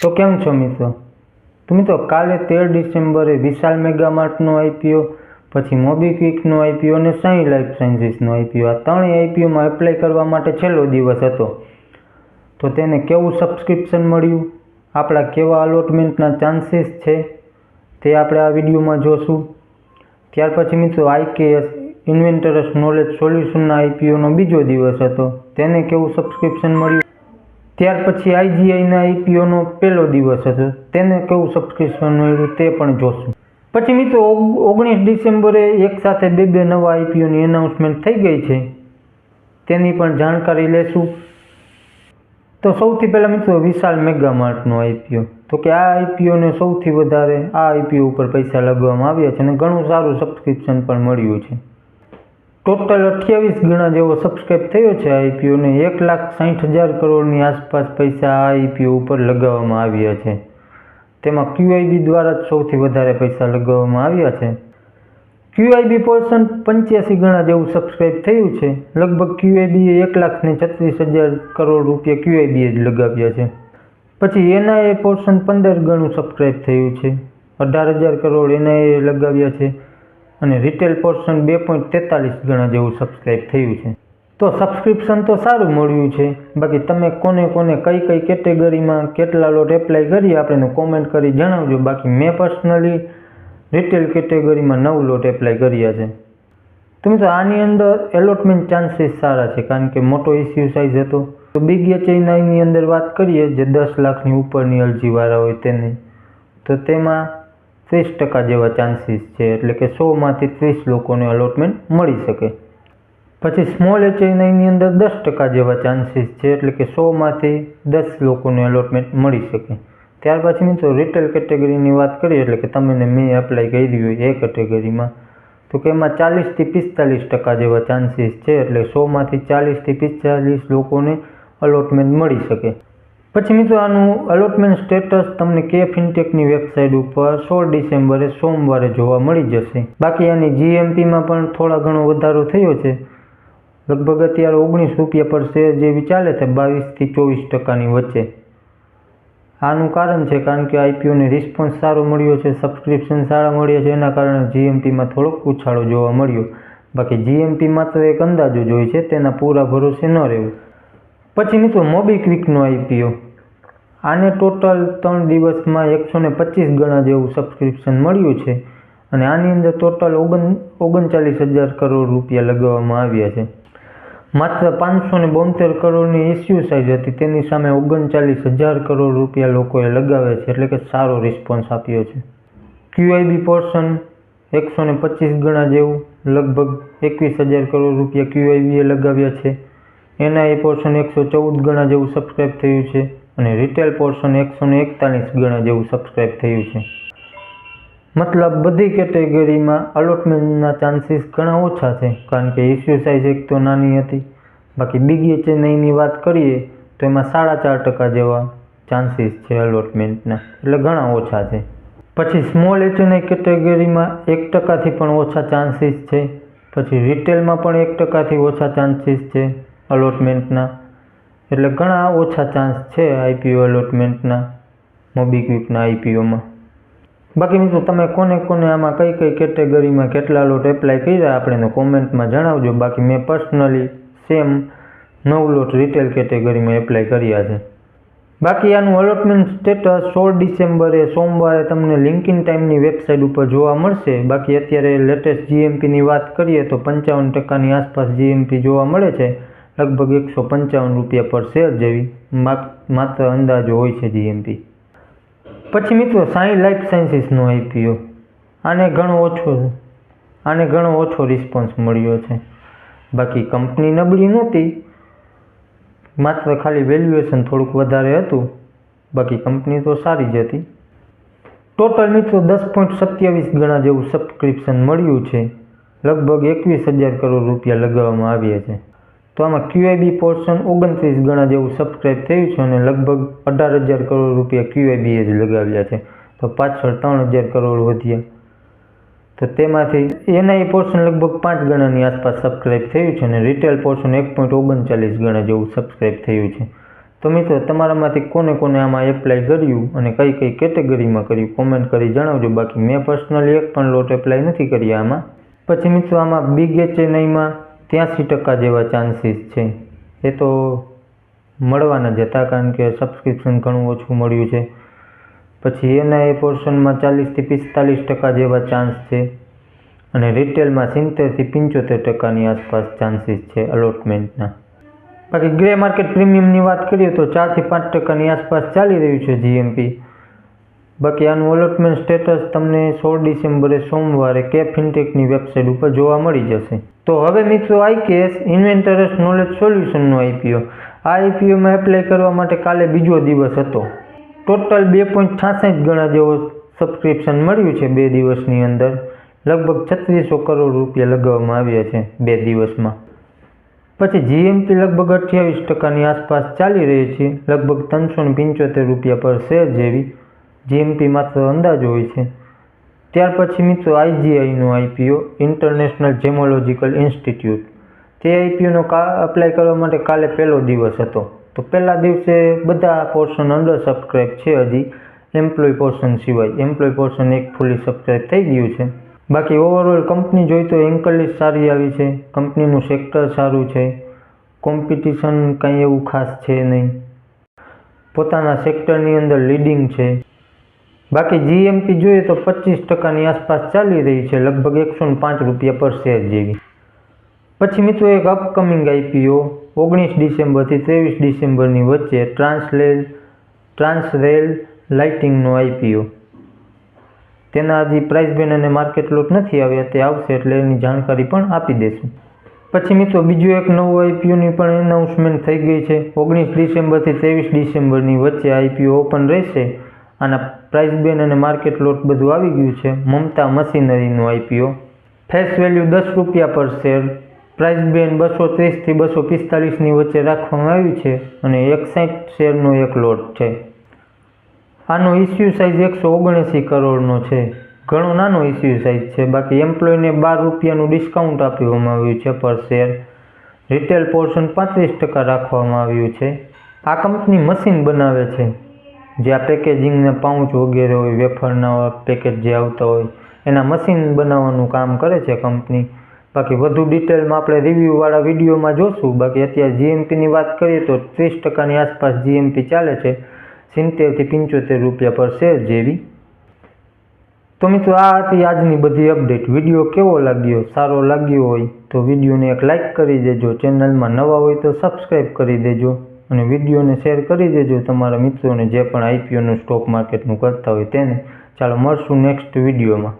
તો કેમ છો મિત્રો? તો મિત્રો, કાલે તેર ડિસેમ્બરે વિશાલ મેગા માર્ટનો આઈપીઓ પછી મોબીક્વિકનો આઈપીઓ અને સાઈ લાઈફ સાયન્સીસનો આઈપીઓ આ ત્રણેય આઈપીઓમાં એપ્લાય કરવા માટે છેલ્લો દિવસ હતો. તો તેને કેવું સબસ્ક્રિપ્શન મળ્યું? આપણા કેવા અલોટમેન્ટના ચાન્સીસ છે? તે આપણે આ વિડીયોમાં જોશું. ત્યાર પછી મિત્રો આઈકેએસ ઇન્વેન્ટરસ નોલેજ સોલ્યુશનના આઈપીઓનો બીજો દિવસ હતો. તેને કેવું સબસ્ક્રિપ્શન મળ્યું? ત્યાર પછી આઈજીઆઈના આઈપીઓનો પહેલો દિવસ હતો. તેને કેવું સબસ્ક્રિપ્શન મળ્યું તે પણ જોશું. પછી મિત્રો ઓગણીસ ડિસેમ્બરે એક સાથે બે બે નવા આઈપીઓની એનાઉન્સમેન્ટ થઈ ગઈ છે. તેની પણ જાણકારી લેશું. તો સૌથી પહેલાં મિત્રો, વિશાલ મેગા માર્ટનો આઈપીઓ તો કે આ આઈપીઓને સૌથી વધારે આ આઈપીઓ ઉપર પૈસા લગાવવામાં આવ્યા છે અને ઘણું સારું સબસ્ક્રિપ્શન પણ મળ્યું છે. ટોટલ અઠ્યાવીસ ગણા જેવો સબસ્ક્રાઇબ થયો છે આઈપીઓને એક લાખ સાઠ હજાર કરોડની આસપાસ પૈસા આ આઈપીઓ ઉપર લગાવવામાં આવ્યા છે. તેમાં ક્યુઆઈબી દ્વારા જ સૌથી વધારે પૈસા લગાવવામાં આવ્યા છે. ક્યુઆઈબી પોર્શન પંચ્યાસી ગણા જેવું સબસ્ક્રાઇબ થયું છે. લગભગ ક્યુઆઈબીએ એક લાખ ને છત્રીસ હજાર કરોડ રૂપિયા ક્યુઆઈબીએ જ લગાવ્યા છે. પછી એનઆઈએ પોર્શન પંદર ગણું સબસ્ક્રાઇબ થયું છે. અઢાર હજાર કરોડ એનઆઈએ લગાવ્યા છે. અને રિટેલ પોર્શન બે પોઈન્ટ તેતાલીસ ગણા જેવું સબસ્ક્રાઇબ થયું છે. તો સબસ્ક્રિપ્શન તો સારું મળ્યું છે. બાકી તમે કોને કોને કઈ કઈ કેટેગરીમાં કેટલા લોટ એપ્લાય કરી આપણે કોમેન્ટ કરી જણાવજો. બાકી મેં પર્સનલી રિટેલ કેટેગરીમાં નવ લોટ એપ્લાય કર્યા છે. તો મિત્રો, આની અંદર એલોટમેન્ટ ચાન્સીસ સારા છે, કારણ કે મોટો ઇસ્યુ સાઇઝ હતો. તો બિગ એચઆઈની અંદર વાત કરીએ, જે દસ લાખની ઉપરની અરજીવાળા હોય તેની. તો તેમાં ત્રીસ ટકા જેવા ચાન્સીસ છે, એટલે કે સોમાંથી ત્રીસ લોકોને અલોટમેન્ટ મળી શકે. પછી સ્મોલ એચઆઈની અંદર દસ ટકા જેવા ચાન્સીસ છે, એટલે કે સોમાંથી દસ લોકોને અલોટમેન્ટ મળી શકે. ત્યાર પછી મિત્રો રિટેલ કેટેગરીની વાત કરીએ, એટલે કે તમે ને મેં એપ્લાય કરી હોય એ કેટેગરીમાં તો કે એમાં ચાલીસથી પિસ્તાલીસ ટકા જેવા ચાન્સીસ છે, એટલે સોમાંથી ચાલીસથી પિસ્તાલીસ લોકોને અલોટમેન્ટ મળી શકે. પછી મિત્રો આનું અલોટમેન્ટ સ્ટેટસ તમને કે ફિનટેકની વેબસાઇટ ઉપર સોળ ડિસેમ્બરે સોમવારે જોવા મળી જશે. બાકી આની જીએમપીમાં પણ થોડા ઘણો વધારો થયો છે. લગભગ અત્યારે ઓગણીસ રૂપિયા પર શેર જેવી ચાલે છે બાવીસથી ચોવીસ ટકાની વચ્ચે. આનું કારણ છે કારણ કે આઈપીઓને રિસ્પોન્સ સારો મળ્યો છે સબસ્ક્રિપ્શન સારા મળ્યા છે, એના કારણે જીએમપીમાં થોડોક ઉછાળો જોવા મળ્યો. બાકી જીએમપી માત્ર એક અંદાજો જ હોય છે, તેના પૂરા ભરોસે ન રહેવું. પછી મિત્રો મોબીક્વિકનો આઈપીઓ આને ટોટલ ત્રણ દિવસમાં એકસો ને પચીસ ગણા જેવું સબસ્ક્રિપ્શન મળ્યું છે અને આની અંદર ટોટલ ઓગણ, ઓગણચાલીસ હજાર કરોડ રૂપિયા લગાવવામાં આવ્યા છે. માત્ર પાંચસો ને બોતેર કરોડની ઇસ્યુ સાઇઝ હતી. તેની સામે ઓગણચાલીસ હજાર કરોડ રૂપિયા લોકોએ લગાવ્યા છે એટલે કે સારો રિસ્પોન્સ આપ્યો છે. ક્યુઆઈબી પોર્શન એકસો ને પચીસ ગણા જેવું, લગભગ એકવીસ હજાર કરોડ રૂપિયા ક્યુઆઈબીએ લગાવ્યા છે. એનઆઈ પોર્શન એકસો ચૌદ ગણા જેવું સબસ્ક્રાઇબ થયું છે. અને રિટેલ પોર્શન એકસો ને એકતાલીસ ગણા જેવું સબસ્ક્રાઇબ થયું છે. મતલબ બધી કેટેગરીમાં અલોટમેન્ટના ચાન્સીસ ઘણા ઓછા છે, કારણ કે ઇસ્યુ સાઇઝ એક તો નાની હતી. બાકી બિગ એચએનઆઈની વાત કરીએ, તો એમાં સાડા ચાર ટકા જેવા ચાન્સીસ છે અલોટમેન્ટના એટલે ઘણા ઓછા છે. પછી સ્મોલ એચએનઆઈ કેટેગરીમાં એક ટકાથી પણ ઓછા ચાન્સીસ છે. પછી રિટેલમાં પણ એક ટકાથી ઓછા ચાન્સીસ છે અલોટમેન્ટના એટલે ઘણા ઓછા ચાન્સ છે આઈપીઓ એલોટમેન્ટના મોબીક્વિકના આઈપીઓમાં બાકી મિત્રો, તમે કોને કોને આમાં કઈ કઈ કેટેગરીમાં કેટલા લોટ એપ્લાય કર્યા આપણે કોમેન્ટમાં જણાવજો. બાકી મેં પર્સનલી સેમ નવ લોટ રિટેલ કેટેગરીમાં એપ્લાય કર્યા છે. બાકી આનું અલોટમેન્ટ સ્ટેટસ સોળ ડિસેમ્બરે, સોમવારે તમને લિંકિન ટાઈમની વેબસાઇટ ઉપર જોવા મળશે. બાકી અત્યારે લેટેસ્ટ જીએમપીની વાત કરીએ તો પંચાવન ટકાની આસપાસ જીએમપી જોવા મળે છે. લગભગ એકસો પંચાવન રૂપિયા પર શેર જેવી માત્ર અંદાજો હોય છે જીએમપી પછી મિત્રો, સાઈ લાઈફ સાયન્સીસનો આઈપીઓ આને ઘણો ઓછો, આને ઘણો ઓછો રિસ્પોન્સ મળ્યો છે. બાકી કંપની નબળી નહોતી, માત્ર ખાલી વેલ્યુએશન થોડુંક વધારે હતું, બાકી કંપની તો સારી જ હતી. ટોટલ મિત્રો, દસ પોઈન્ટ સત્યાવીસ ગણા જેવું સબસ્ક્રિપ્શન મળ્યું છે. લગભગ એકવીસ હજાર કરોડ રૂપિયા લગાવવામાં આવ્યા છે. તો આમાં ક્યુઆઈબી પોર્શન ઓગણત્રીસ ગણા જેવું સબસ્ક્રાઈબ થયું છે અને લગભગ અઢાર હજાર કરોડ રૂપિયા ક્યુઆઈબીએ જ લગાવ્યા છે. તો પાછળ ત્રણ હજાર કરોડ વધ્યા. તો તેમાંથી એના પોર્શન લગભગ પાંચ ગણાની આસપાસ સબસ્ક્રાઇબ થયું છે અને રિટેલ પોર્શન એક પોઈન્ટ ઓગણચાલીસ ગણા જેવું સબસ્ક્રાઈબ થયું છે. તો મિત્રો, તમારામાંથી કોને કોને આમાં એપ્લાય કર્યું અને કઈ કઈ કેટેગરીમાં કર્યું કોમેન્ટ કરી જણાવજો. બાકી મેં પર્સનલી એક પણ લોટ એપ્લાય નથી કર્યા આમાં. પછી મિત્રો, આમાં બિગ એચએનઆઈમાં ત્યાંસી ટકા જેવા ચાન્સીસ છે. એ તો મળવાના જ હતા કારણ કે સબસ્ક્રિપ્શન ઘણું ઓછું મળ્યું છે. પછી એના એ પોર્શનમાં ચાલીસથી પિસ્તાલીસ ટકા જેવા ચાન્સ છે. અને રિટેલમાં સિત્તેરથી પંચોતેર ટકાની આસપાસ ચાન્સીસ છે અલોટમેન્ટના બાકી ગ્રે માર્કેટ પ્રીમિયમની વાત કરીએ તો ચારથી પાંચ ટકાની આસપાસ ચાલી રહ્યું છે જીએમપી બાકી આનું અલોટમેન્ટ સ્ટેટસ તમને સોળ ડિસેમ્બરે, સોમવારે કે ફિનટેકની વેબસાઇટ ઉપર જોવા મળી જશે. તો હવે મિત્રો આઈકેએસ ઇન્વેન્ટરસ નોલેજ સોલ્યુશનનો આઈપીઓ આ આઈપીઓમાં એપ્લાય કરવા માટે કાલે બીજો દિવસ હતો. ટોટલ બે પોઈન્ટ છાસઠ ગણા જેવો સબસ્ક્રિપ્શન મળ્યું છે બે દિવસની અંદર. લગભગ છત્રીસો કરોડ રૂપિયા લગાવવામાં આવ્યા છે બે દિવસમાં. પછી જીએમપી લગભગ અઠ્યાવીસ ટકાની આસપાસ ચાલી રહી છે. લગભગ ત્રણસો પંચોતેર રૂપિયા પર શેર જેવી જીએમપી માત્ર અંદાજ હોય છે. ત્યાર પછી મિત્રો આઈજીઆઈનો આઈપીઓ ઇન્ટરનેશનલ જેમોલોજીકલ ઇન્સ્ટિટ્યૂટ તે આઈપીઓનો કા અપ્લાય કરવા માટે કાલે પહેલો દિવસ હતો. તો પહેલા દિવસે બધા પોર્શન અંડર સબસ્ક્રાઈબ છે હજી. એમ્પ્લોય પોર્શન સિવાય. એમ્પ્લોય પોર્શન એક ફૂલી સબસ્ક્રાઈબ થઈ ગયું છે. બાકી ઓવરઓલ કંપની જોઈ તો એન્કલિસ સારી આવી છે. કંપનીનું સેક્ટર સારું છે. કોમ્પિટિશન કંઈ એવું ખાસ છે નહીં. પોતાના સેક્ટરની અંદર લીડિંગ છે. બાકી જીએમપી જોઈએ તો પચીસ ટકાની આસપાસ ચાલી રહી છે, લગભગ એકસો પાંચ રૂપિયા પર શેર જેવી. પછી મિત્રો એક અપકમિંગ આઈપીઓ ઓગણીસ ડિસેમ્બરથી ત્રેવીસ ડિસેમ્બરની વચ્ચે ટ્રાન્સલેલ ટ્રાન્સરેલ લાઇટિંગનો આઈપીઓ તેના હજી પ્રાઇસ બેન અને માર્કેટ લોટ નથી આવ્યા, તે આવશે એટલે એની જાણકારી પણ આપી દેશું. પછી મિત્રો બીજું એક નવું આઈપીઓની પણ એનાઉન્સમેન્ટ થઈ ગઈ છે. ઓગણીસ ડિસેમ્બરથી ત્રેવીસ ડિસેમ્બરની વચ્ચે આઈપીઓ ઓપન રહેશે. આના પ્રાઇસ બેન અને માર્કેટ લોટ બધું આવી ગયું છે. મમતા મશીનરીનું આઈપીઓ ફેસ વેલ્યુ દસ રૂપિયા પર શેર પ્રાઇસ બેન બસો ત્રીસથી બસો પિસ્તાલીસની વચ્ચે રાખવામાં આવ્યું છે અને એકસાઠ શેરનો એક લોટ છે. આનો ઇસ્યુ સાઇઝ એકસો ઓગણએંસી કરોડનો છે. ઘણો નાનો ઇસ્યુ સાઇઝ છે. બાકી એમ્પ્લોયને બાર રૂપિયાનું ડિસ્કાઉન્ટ આપવામાં આવ્યું છે પર શેર રિટેલ પોર્શન પાંત્રીસ ટકા રાખવામાં આવ્યું છે. આ કંપની મશીન બનાવે છે. જે આ પેકેજિંગના પાઉચ વગેરે હોય, વેફરના પેકેટ જે આવતા હોય, એના મશીન બનાવવાનું કામ કરે છે કંપની બાકી વધુ ડિટેલમાં આપણે રિવ્યૂવાળા વિડીયોમાં જોશું. બાકી અત્યારે જીએમપીની વાત કરીએ તો ત્રીસ ટકાની આસપાસ જીએમપી ચાલે છે. સિત્તેરથી પંચોતેર રૂપિયા પર શેર જેવી. તો મિત્રો, આ હતી આજની બધી અપડેટ વીડિયો કેવો લાગ્યો? સારો લાગ્યો હોય તો વિડીયોને એક લાઇક કરી દેજો. ચેનલમાં નવા હોય તો સબસ્ક્રાઈબ કરી દેજો. અને વિડીયોને શેર કરી દેજો. તમારા મિત્રોને જે પણ આઈપીઓનું સ્ટોક માર્કેટનું કરતા હોય તેને. ચાલો મળશું નેક્સ્ટ વિડીયોમાં.